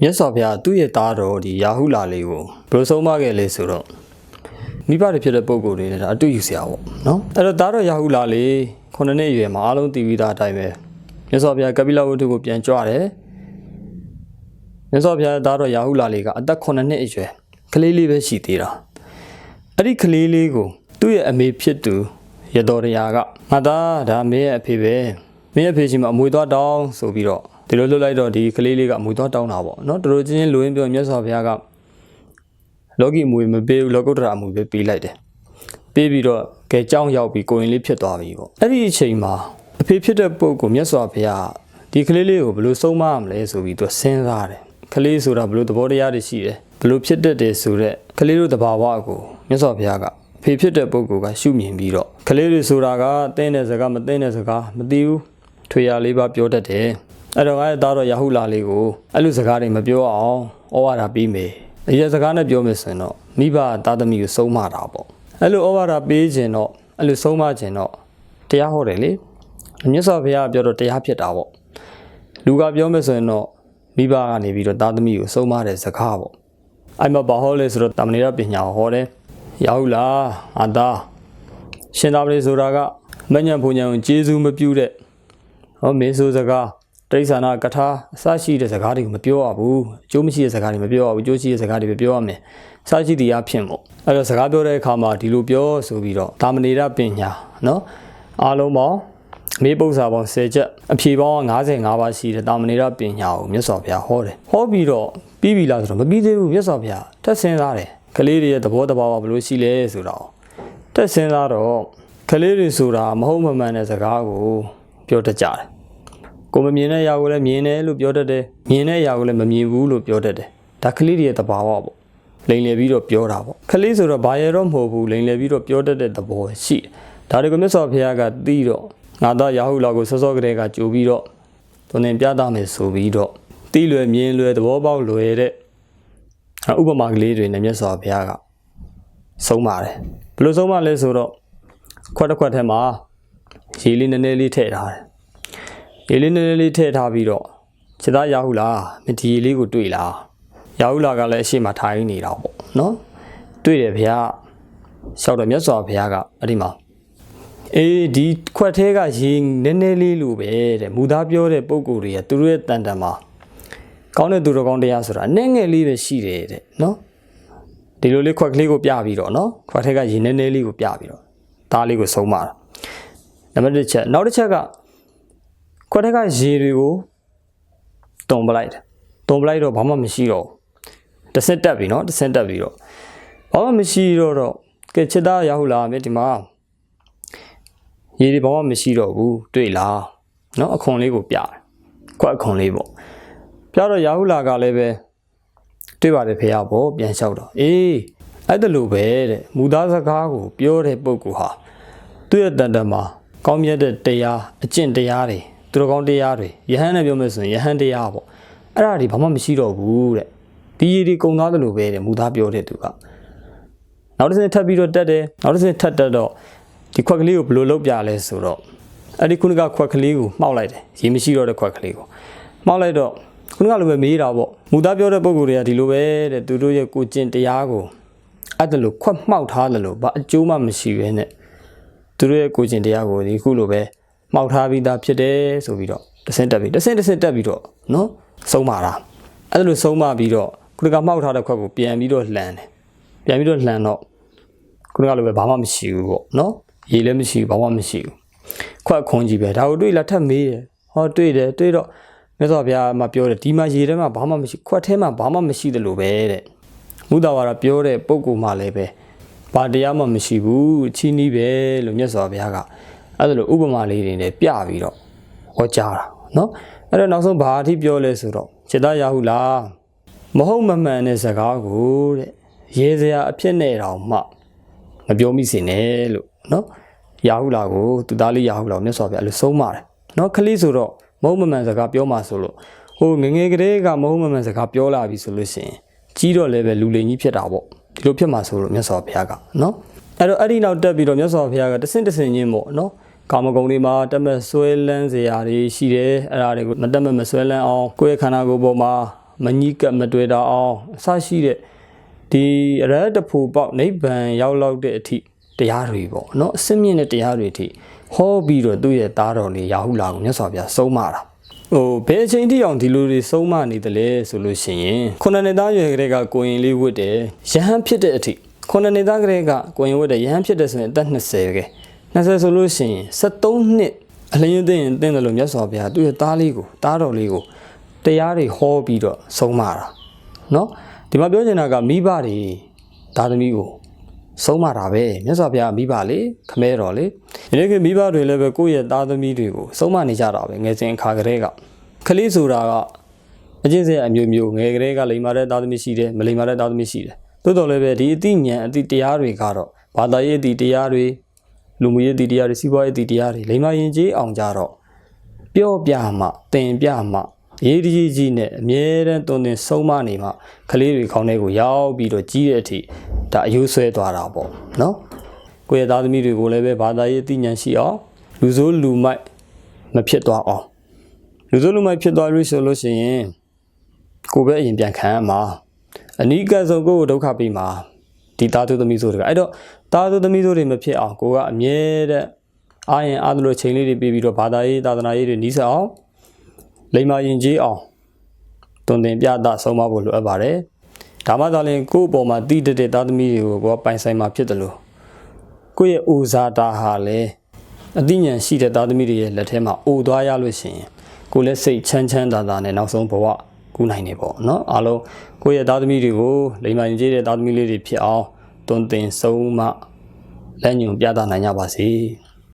မြတ်စွာဘုရားသူ့ရဲ့သားတော်ဒီယာဟုလာလေးကိုဘယ်လိုဆုံးမခဲ့လဲဆိုတော့မိဘတွေဖြစ်တဲ့ပုံကိုယ်တွေနဲ့ဒါအတူယူစရာပေါ့နော်အဲ့တော့သားတော်ယာဟုလာလေးခုနှစ်နှစ်အရွယ်မှာအားလုံးတည်ပြီးသားအတိုင်းပဲမြတ်စွာဘုရားကပိလဝတ္ထုကိုပြန်ကြွတယ်မြတ်စွာဘုရားသားတော်ယာဟုလာလေးကအသက်9နှစ်အရွယ်ကလေးလေးပဲရှိသေးတာအဲ့ဒီကလေးလေးကိုသူ့ရဲ့အမေဖြစ်သူရတော်ရယာကငါသားဒါမင်းရဲ့အဖေပဲမင်းရဲ့အဖေရှိမှအမွေသွားတောင်းဆိုပြီးတော့ ဒီလိုလွတ်လိုက်တော့ဒီကလေးလေးကအမွေသွားတောင်းတာပေါ့နော်တို့တို့ချင်းချင်းလူရင်းပြောမြတ်စွာဘုရားကလောကီအမွေမပေးဘူးလောကုတ္တရာအမွေပဲပေးလိုက်တယ်ပေးပြီးတော့ကဲကြောင်းရောက်ပြီးကိုရင်လေးဖြစ်သွားပြီပေါ့အဲ့ဒီအချိန်မှာအဖေဖြစ်တဲ့ပုဂ္ဂိုလ်မြတ်စွာဘုရားဒီကလေးလေးကိုဘယ်လိုဆုံးမရမလဲဆိုပြီးသူစဉ်းစားတယ်ကလေးဆိုတာဘယ်လိုသဘောတရားတွေရှိတယ်ဘယ်လိုဖြစ်တတ်တယ်ဆိုတော့ကလေးတို့တဘာဝကိုမြတ်စွာဘုရားကအဖေဖြစ်တဲ့ပုဂ္ဂိုလ်ကရှုမြင်ပြီးတော့ကလေးတွေဆိုတာကတင်းတဲ့စကားမတင်းတဲ့စကားမသိဘူးထွေရလေးပါပြောတတ်တယ် အဲ့တော့ငါရဲ့သားတော်ယာဟုလာလေးကိုအဲ့လိုစကားတွေမပြောအောင်ဩဝါဒပေးမယ်အရက်စကားနဲ့ပြောမယ်ဆိုရင်တော့မိဘသားသမီးကိုဆုံးမတာပေါ့အဲ့လိုဩဝါဒပေးခြင်းတော့အဲ့လိုဆုံးမခြင်းတော့တရားဟောတယ်လေမြတ်စွာဘုရားကပြောတော့တရားဖြစ်တာပေါ့လူကပြောမယ်ဆိုရင်တော့မိဘကနေပြီးတော့သားသမီးကိုဆုံးမတဲ့စကားပေါ့အဲ့မှာဘာဟောလဲဆိုတော့တာမဏေရပညာကိုဟောတယ်ယာဟုလာအာသာရှင်သာပတိဆိုတာကမညံဘုံညံကိုကျေးဇူးမပြုတဲ့ဟောမင်းဆိုစကား တိရိစ္ဆာန်ကထာအစရှိတဲ့စကားတွေကိုမပြောရဘူးအကျိုးမရှိတဲ့စကားတွေမပြောရဘူးအကျိုးရှိတဲ့စကားတွေပဲပြောရမယ်အစရှိတရားဖြစ်မို့အဲ့တော့စကားပြောတဲ့အခါမှာဒီလိုပြောဆိုပြီးတော့ဒါမနေရပညာနော်အားလုံးပေါင်းမေးပု္ပ္ပာပေါင်း10ချက်အဖြေပေါင်း55ပါးရှိတယ်တာမဏေရပညာကိုမြတ်စွာဘုရားဟောတယ်ဟောပြီးတော့ပြီးပြီလားဆိုတော့မပြီးသေးဘူးမြတ်စွာဘုရားထက်စင်းသားတယ်ကလေးတွေရဲ့သဘောတဘာဝဘယ်လိုရှိလဲဆိုတော့ထက်စင်းသားတော့ကလေးတွေဆိုတာမဟုတ်မမှန်တဲ့စကားကိုပြောတတ်ကြတယ် ကိုမမြင်တဲ့အရာကိုလည်းမြင်တယ်လို့ပြောတတ်တယ်မြင်တဲ့အရာကိုလည်းမမြင်ဘူးလို့ပြောတတ်တယ်ဒါကလေးတွေရဲ့သဘာဝပေါ့လိန်လည်ပြီးတော့ပြောတာပေါ့ကလေးဆိုတော့ဘာရတော့မဟုတ်ဘူးလိန်လည်ပြီးတော့ပြောတတ်တဲ့သဘောရှိတယ်ဒါတွေကိုမြတ်စွာဘုရားကသိတော့ငါသားရာဟုလာကိုစောစောကလေးကကြိုပြီးတော့သွန်သင်ပြသမယ်ဆိုပြီးတော့သိလွယ်မြင်လွယ်သဘောပေါက်လွယ်တဲ့ဥပမာကလေးတွေနဲ့မြတ်စွာဘုရားကဆုံးပါတယ်ဘယ်လိုဆုံးမလဲဆိုတော့ခွက်တစ်ခွက်ထဲမှာရေလေးနည်းနည်းလေးထည့်ထားတယ် ရေလေးနည်းနည်းလေးထည့်ထားပြီးတော့ခြေသားရာဟုလာမဒီရေလေးကိုတွေ့လားရာဟုလာကလည်းအရှိမထိုင်နေတာပေါ့နော်တွေ့တယ်ဘုရားလျှောက်တော့မြတ်စွာဘုရားကအဲ့ဒီမှာအေးဒီခွက်သေးကရေနည်းနည်းလေးလိုပဲတဲ့မူသားပြောတဲ့ပုံကိုယ်တွေကသူတို့ရဲ့တန်တန်မှာကောင်းတဲ့သူတော်ကောင်းတရားဆိုတာအနည်းငယ်လေးပဲရှိတယ်တဲ့နော်ဒီလိုလေးခွက်ကလေးကိုပြပြီးတော့နော်ခွက်သေးကရေနည်းနည်းလေးကိုပြပြီးတော့သားလေးကိုဆုံးမတာနံပါတ်1ချက်နောက်တစ်ချက်က ခွက်သေးကရေတွေကိုတုံပလိုက်တယ်တုံပလိုက်တော့ဘာမှမရှိတော့ဘူးတစ်ဆက်တက်ပြီနော်တစ်ဆက်တက်ပြီးတော့ဘာမှမရှိတော့တော့ကဲချစ်သားရဟုတ်လားမြေဒီမှာရေဒီဘာမှမရှိတော့ဘူးတွေ့လားနော်အခွန်လေးကိုပြတယ်ခွက်အခွန်လေးပေါ့ပြတော့ရဟုတ်လားကလည်းပဲတွေ့ပါတယ်ဖေရပေါ့ပြန်လျှောက်တော့အေးအဲ့ဒါလိုပဲတဲ့မူသားစကားကိုပြောတဲ့ပုဂ္ဂိုလ်ဟာသူ့ရဲ့တန်တန်မှာကောင်းမြတ်တဲ့တရားအကျင့်တရားတွေ သူတော်ကောင်းတရားတွေယဟန်နဲ့ပြောမယ်ဆိုရင်ယဟန်တရားပေါ့အဲ့ဒါတွေဘာမှမရှိတော့ဘူးတဲ့ဒီရည်ဒီကုံသားတယ်လို့ပဲတဲ့မူသားပြောတဲ့သူကနောက်တစ်စက်ထပ်ပြီးတော့တက်တယ်နောက်တစ်စက်ထပ်တက်တော့ဒီခွက်ကလေးကိုဘယ်လိုလုပ်ပြလဲဆိုတော့အဲ့ဒီခုနကခွက်ကလေးကိုမှောက်လိုက်တယ်ရေမရှိတော့တဲ့ခွက်ကလေးကိုမှောက်လိုက်တော့ခုနကလိုပဲမေးတာပေါ့မူသားပြောတဲ့ပုံကိုယ်တွေကဒီလိုပဲတဲ့သူတို့ရဲ့ကိုကျင့်တရားကိုအဲ့ဒါလိုခွက်မှောက်ထားတယ်လို့ဘာအကျိုးမှမရှိဘဲနဲ့သူတို့ရဲ့ကိုကျင့်တရားကိုဒီခုလိုပဲ မှောက်ထားပြီးသားဖြစ်တယ်ဆိုပြီးတော့တစ်ဆင့်တက်ပြီးတစ်ဆင့်တစ်ဆင့်တက်ပြီးတော့နော်ဆုံးပါတာအဲ့ဒါလိုဆုံးမပြီးတော့ခုနကမှောက်ထားတဲ့ခွက်ကိုပြန်ပြီးတော့လှန်တယ်ပြန်ပြီးတော့လှန်တော့ခုနကလိုပဲဘာမှမရှိဘူးပေါ့နော်ရေလည်းမရှိဘူးဘာမှမရှိဘူးခွက်ခွန်ကြီးပဲဒါကိုတွေ့လာထပ်မေးတယ်ဟောတွေ့တယ်တွေ့တော့မြတ်စွာဘုရားမှပြောတယ်ဒီမှာရေထဲမှာဘာမှမရှိခွက်ထဲမှာဘာမှမရှိတယ်လို့ပဲတဲ့မုဒ္ဒဝါဒပြောတဲ့ပုဂ္ဂိုလ်မှလည်းပဲဘာတရားမှမရှိဘူးအချင်းကြီးပဲလို့မြတ်စွာဘုရားက အဲ့ဒါလိုဥပမာလေးတွေနဲ့ပြပြီးတော့ဟောကြားတာနော်အဲ့တော့နောက်ဆုံးဘာအထိပြောလဲဆိုတော့စေတရဟုလားမဟုတ်မမှန်တဲ့စကားကိုတဲ့ရေစရာအဖြစ်နဲ့တောင်မှမပြောမိစေနဲ့လို့နော်ရာဟုလာကိုသူသားလေးရာဟုလာကိုမြတ်စွာဘုရားအဲ့လိုဆုံးမတယ်နော်ခလေးဆိုတော့မဟုတ်မမှန်စကားပြောမှဆိုလို့ဟိုငငယ်ကလေးကမဟုတ်မမှန်စကားပြောလာပြီဆိုလို့ရှိရင်ကြီးတော့လည်းပဲလူလိန်ကြီးဖြစ်တာပေါ့ဒီလိုဖြစ်မှာဆိုလို့မြတ်စွာဘုရားကနော်အဲ့တော့အဲ့ဒီနောက်တက်ပြီးတော့မြတ်စွာဘုရားကတဆင့်တဆင့်ချင်းပေါ့နော် ကာမဂုဏ်တွေမှာတက်မဲ့ဆွဲလန်းစရာတွေရှိတယ်အဲ့ဒါတွေကိုမတက်မဲ့မဆွဲလန်းအောင်ကိုယ့်ရဲ့ခန္ဓာကိုယ်ပေါ်မှာမညီကပ်မတွေ့တာအောင်အစရှိတဲ့ဒီအရဟတဖို့ပေါက်နိဗ္ဗာန်ရောက်လောက်တဲ့အထိတရားတွေပေါ့နော်အစင်းမြင့်တဲ့တရားတွေအထိဟောပြီးတော့သူ့ရဲ့သားတော်လေးရာဟုလာကိုမြတ်စွာဘုရားဆုံးမတာဟိုဘယ်အချိန်ထိအောင်ဒီလိုတွေဆုံးမနေတယ်လဲဆိုလို့ရှိရင်ခုနှစ်နှစ်သားရွယ်ကလေးကကိုရင်လေးဝတ်တယ်ရဟန်းဖြစ်တဲ့အထိခုနှစ်နှစ်သားကလေးကကိုရင်ဝတ်တယ်ရဟန်းဖြစ်တဲ့ဆိုရင်အသက်20ကဲ 20ဆိုလို့ရှိရင်73နှစ်အလင်းသိရင်သိတယ်လို့မြတ်စွာဘုရားသူ့ရဲ့သားလေးကိုသားတော်လေးကိုတရားတွေဟောပြီးတော့ဆုံးမတာเนาะဒီမှာပြောချင်တာကမိဘတွေသားသမီးကို ဆုံးမတာပဲမြတ်စွာဘုရားမိဘလေခမဲတော်လေဒီနေ့ကမိဘတွေလည်းပဲကိုယ့်ရဲ့သားသမီးတွေကိုဆုံးမနေကြတာပဲငယ်စဉ်အခါကလေးကခလေးဆိုတာကအကျင့်စရာအမျိုးမျိုးငယ်ကလေးကလိမ္မာတဲ့သားသမီးရှိတယ်မလိမ္မာတဲ့သားသမီးရှိတယ်သို့တော်လည်းပဲဒီအသိဉာဏ်အသိတရားတွေကတော့ဘာသာရေးအသိတရားတွေ လူမှုရေးအသိတရားတွေစီးပွားရေးအသိတရားတွေလိမ္မာရင်ကြီးအောင်ကြတော့ပြောပြမှတင်ပြမှရေးကြီးကြီးနဲ့အမြဲတမ်းတုံသင်ဆုံးမနေမှကလေးတွေခေါင်းထဲကိုရောက်ပြီးတော့ကြီးတဲ့အထိဒါအယုဆွဲသွားတာပေါ့နော်ကိုယ့်ရဲ့သားသမီးတွေကိုလည်းပဲဘာသာရေးအသိဉာဏ်ရှိအောင်လူဆိုးလူမိုက်မဖြစ်သွားအောင်လူဆိုးလူမိုက်ဖြစ်သွားလို့ဆိုလို့ရှိရင်ကိုယ်ပဲအရင်ပြန်ခံရမှာအနိကဆုံးကိုယ်ကိုဒုက္ခပေးမှာဒီသားသူသမီးဆိုတွေကအဲ့တော့ သားသူသမီးဆိုတွေမဖြစ်အောင်ကိုကအမြဲတမ်းအာရင်အားသလိုချိန်လေးတွေပေးပြီးတော့ဘာသာရေးသာသနာရေးတွေနီးစပ်အောင်လိမ္မာရင်ကြီးအောင်တွင်တင်ပြတာဆုံးမဖို့လိုအပ်ပါတယ်ဒါမှသာလျှင်ကိုယ့်အပေါ်မှာတည်တတဲ့သားသမီးတွေကိုကိုယ်ကပိုင်ဆိုင်မှာဖြစ်တယ်လို့ကိုယ့်ရဲ့အိုဇာတာဟာလည်းအသိဉာဏ်ရှိတဲ့သားသမီးတွေရဲ့လက်ထဲမှာအိုသွားရလို့ရှိရင်ကိုယ်လည်းစိတ်ချမ်းချမ်းသာသာနဲ့နောက်ဆုံးဘဝကူးနိုင်နေပေါ့နော်အားလုံးကိုယ့်ရဲ့သားသမီးတွေကိုလိမ္မာရင်ကြီးတဲ့သားသမီးလေးတွေဖြစ်အောင် တွင်တင်ဆုံးမလက်ညွန်ပြသနိုင်ကြပါစေ